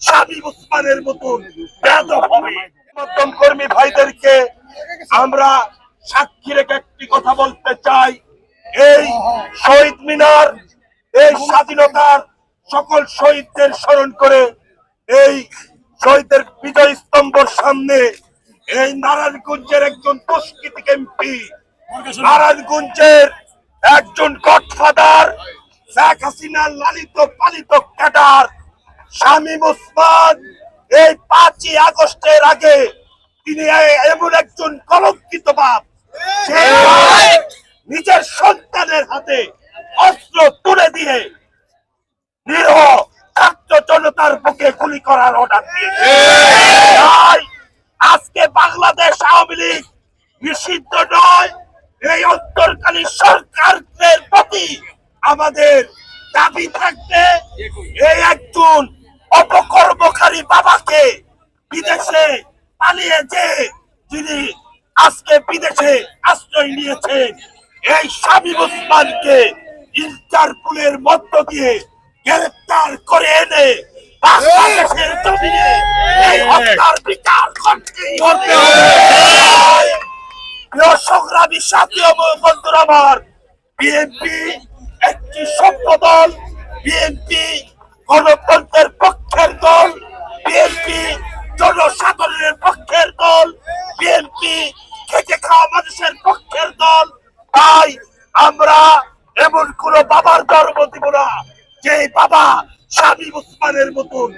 শামীম ওসমানের মতন হবে। মাধ্যম কর্মী ভাইদেরকে আমরা সাক্ষী রেখে একটি কথা বলতে চাই। এই শহীদ মিনার, এই স্বাধীনতার সকল শহীদদের স্মরণ করে এই শহীদদের বিজয় স্তম্ভর সামনে এই নারায়ণগঞ্জের একজন দুষ্কৃতিক এমপি, নারায়ণগঞ্জের একজন গডফাদার, শেখ হাসিনার লালিত পালিত ক্যাডার শামীম ওসমান এই পাঁচই আগস্টের আগে তিনি এমন একজন কলঙ্কিত বাপ নিজের সন্তানের হাতে অস্ত্র তুলে দিয়ে নিরহ জনতার বুকে গুলি করার অর্ডার দিয়েছে। আজকে বাংলাদেশ আওয়ামী লীগ নিষিদ্ধ নয়। এই অন্তর্কালী সরকারের প্রতি আমাদের দাবি থাকবে, এই একজন অপকর্মকারী বাবাকে বিদেশে পালিয়ে যে যিনি আজকে বিদেশে আশ্রয় নিয়েছেন, এই শামীম ওসমানকে ইন্টারপুলের মধ্য দিয়ে গ্রেফতার করে এনে বাংলাদেশের এই হত্যার বিচার করতেই আমার, বিএনপি একটি সভ্য দল, বিএনপি গণতন্ত্রের আমরা এমন কোন বাবার গর্ব দিব না যে বাবা স্বামী উসমানের মতন